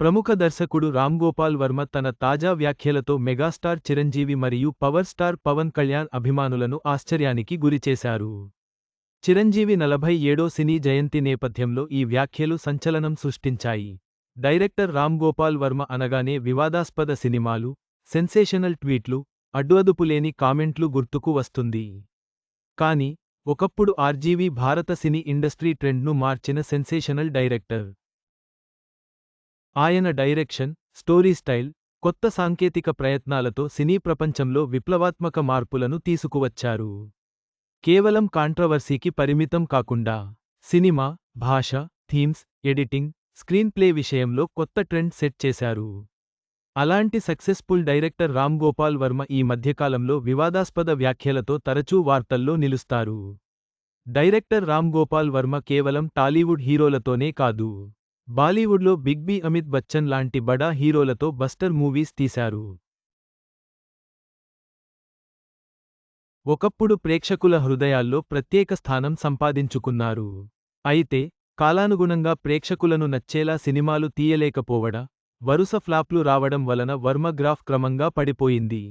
ప్రముఖ దర్శకుడు రామ్గోపాల్ వర్మ తన తాజా వ్యాఖ్యలతో మెగాస్టార్ చిరంజీవి మరియు పవర్ స్టార్ పవన్ కళ్యాణ్ అభిమానులను ఆశ్చర్యానికి గురిచేశారు చిరంజీవి నలభై ఏడో సినీ జయంతి నేపథ్యంలో ఈ వ్యాఖ్యలు సంచలనం సృష్టించాయి. డైరెక్టర్ రామ్గోపాల్ వర్మ అనగానే వివాదాస్పద సినిమాలు సెన్సేషనల్ ట్వీట్లు అడ్డుఅదుపులేని కామెంట్లు గుర్తుకు వస్తుంది. కాని ఒకప్పుడు ఆర్జీవి భారత సినీ ఇండస్ట్రీ ట్రెండ్ను మార్చిన సెన్సేషనల్ డైరెక్టర్ ఆయన డైరెక్షన్ స్టోరీ స్టైల్ కొత్త సాంకేతిక ప్రయత్నాలతో సినీ ప్రపంచంలో విప్లవాత్మక మార్పులను తీసుకువచ్చారు. కేవలం కాంట్రవర్సీకి పరిమితం కాకుండా సినిమా భాష థీమ్స్ ఎడిటింగ్ స్క్రీన్ ప్లే విషయంలో కొత్త ట్రెండ్ సెట్ చేశారు. అలాంటి సక్సెస్ఫుల్ డైరెక్టర్ రామ్ గోపాల్ వర్మ ఈ మధ్యకాలంలో వివాదాస్పద వ్యాఖ్యలతో తరచూ వార్తల్లో నిలుస్తారు. డైరెక్టర్ రామ్ గోపాల్ వర్మ కేవలం టాలీవుడ్ హీరోలతోనే కాదు. బాలీవుడ్లో బిగ్ బి అమిత్ బచ్చన్ లాంటి బడా హీరోలతో బస్టర్ మూవీస్ తీశారు. ఒకప్పుడు ప్రేక్షకుల హృదయాల్లో ప్రత్యేక స్థానం సంపాదించుకున్నారు. అయితే కాలానుగుణంగా ప్రేక్షకులను నచ్చేలా సినిమాలు తీయలేకపోవడ వరుస ఫ్లాప్లు రావడం వలన వర్మగ్రాఫ్ క్రమంగా పడిపోయింది.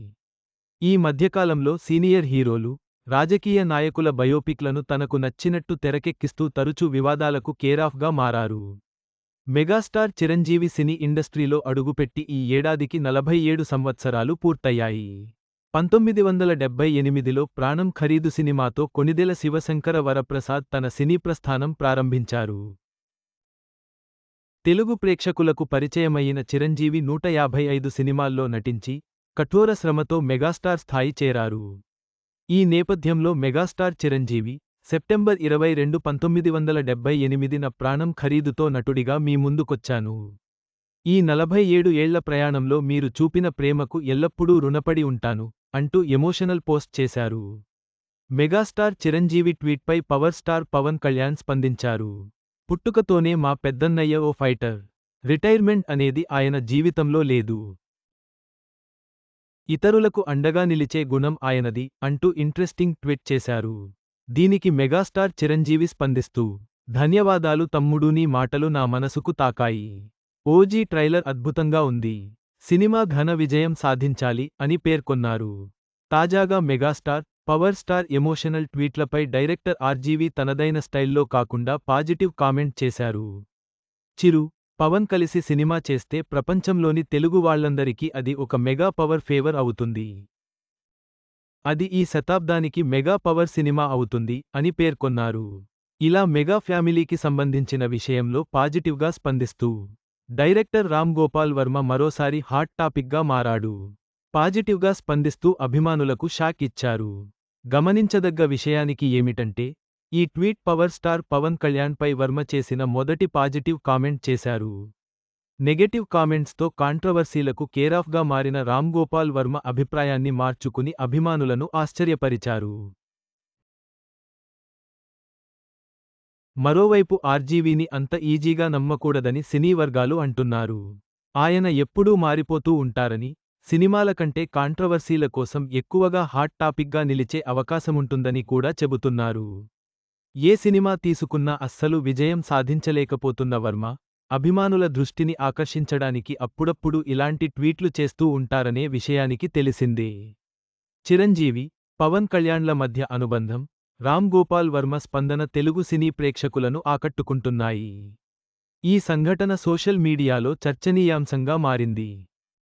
ఈ మధ్యకాలంలో సీనియర్ హీరోలు రాజకీయ నాయకుల బయోపిక్లను తనకు నచ్చినట్టు తెరకెక్కిస్తూ తరచూ వివాదాలకు కేరాఫ్గా మారారు. మెగాస్టార్ చిరంజీవి సినీ ఇండస్ట్రీలో అడుగుపెట్టి ఈ ఏడాదికి నలభై ఏడు సంవత్సరాలు పూర్తయ్యాయి. పంతొమ్మిది వందల డెబ్బై ఎనిమిదిలో ప్రాణం ఖరీదు సినిమాతో కొనిదెల శివశంకర వరప్రసాద్ తన సినీ ప్రస్థానం ప్రారంభించారు. తెలుగు ప్రేక్షకులకు పరిచయమైన చిరంజీవి నూట యాభై ఐదు సినిమాల్లో నటించి కఠోర శ్రమతో మెగాస్టార్ స్థాయి చేరారు. ఈ నేపథ్యంలో మెగాస్టార్ చిరంజీవి సెప్టెంబర్ ఇరవై రెండు పంతొమ్మిది వందల డెబ్బై ఎనిమిదిన ప్రాణం ఖరీదుతో నటుడిగా మీ ముందుకొచ్చాను. ఈ నలభై ఏడు ఏళ్ళ ప్రయాణంలో మీరు చూపిన ప్రేమకు ఎల్లప్పుడూ రుణపడి ఉంటాను అంటూ ఎమోషనల్ పోస్ట్ చేశారు. మెగాస్టార్ చిరంజీవి ట్వీట్పై పవర్ స్టార్ పవన్ కళ్యాణ్ స్పందించారు. పుట్టుకతోనే మా పెద్దన్నయ్య ఓ ఫైటర్. రిటైర్మెంట్ అనేది ఆయన జీవితంలో లేదు. ఇతరులకు అండగా నిలిచే గుణం ఆయనది అంటూ ఇంట్రెస్టింగ్ ట్వీట్ చేశారు. దీనికి మెగాస్టార్ చిరంజీవి స్పందిస్తూ ధన్యవాదాలు తమ్ముడు నీ మాటలు నా మనసుకు తాకాయి. ఓజీ ట్రైలర్ అద్భుతంగా ఉంది. సినిమా ఘన విజయం సాధించాలి అని పేర్కొన్నారు. తాజాగా మెగాస్టార్ పవర్ స్టార్ ఎమోషనల్ ట్వీట్లపై డైరెక్టర్ ఆర్జీవి తనదైన స్టైల్లో కాకుండా పాజిటివ్ కామెంట్ చేశారు. చిరు పవన్ కలిసి సినిమా చేస్తే ప్రపంచంలోని తెలుగు వాళ్ళందరికీ అది ఒక మెగా పవర్ ఫేవర్ అవుతుంది. అది ఈ శతాబ్దానికి మెగా పవర్ సినిమా అవుతుంది అని పేర్కొన్నారు. ఇలా మెగా ఫ్యామిలీకి సంబంధించిన విషయంలో పాజిటివ్గా స్పందిస్తూ డైరెక్టర్ రామ్ గోపాల్ వర్మ మరోసారి హాట్ టాపిక్గా మారాడు. పాజిటివ్గా స్పందిస్తూ అభిమానులకు షాక్ ఇచ్చారు. గమనించదగ్గ విషయానికి ఏమిటంటే ఈ ట్వీట్ పవర్ స్టార్ పవన్ కళ్యాణ్పై వర్మ చేసిన మొదటి పాజిటివ్ కామెంట్ చేశారు. నెగటివ్ కామెంట్స్తో కాంట్రవర్సీలకు కేరాఫ్గా మారిన రామ్ గోపాల్ వర్మ అభిప్రాయాన్ని మార్చుకుని అభిమానులను ఆశ్చర్యపరిచారు. మరోవైపు ఆర్జీవీని అంత ఈజీగా నమ్మకూడదని సినీ వర్గాలు అంటున్నారు. ఆయన ఎప్పుడూ మారిపోతూ ఉంటారని సినిమాల కంటే కాంట్రవర్సీల కోసం ఎక్కువగా హాట్ టాపిక్గా నిలిచే అవకాశముంటుందని కూడా చెబుతున్నారు. ఏ సినిమా తీసుకున్నా అస్సలు విజయం సాధించలేకపోతున్న వర్మ అభిమానుల దృష్టిని ఆకర్షించడానికి అప్పుడప్పుడు ఇలాంటి ట్వీట్లు చేస్తూ ఉంటారనే విషయానికి తెలిసిందే. చిరంజీవి పవన్ కళ్యాణ్ల మధ్య అనుబంధం రామ్ గోపాల్ వర్మ స్పందన తెలుగు సినీ ప్రేక్షకులను ఆకట్టుకుంటున్నాయి. ఈ సంఘటన సోషల్ మీడియాలో చర్చనీయాంశంగా మారింది.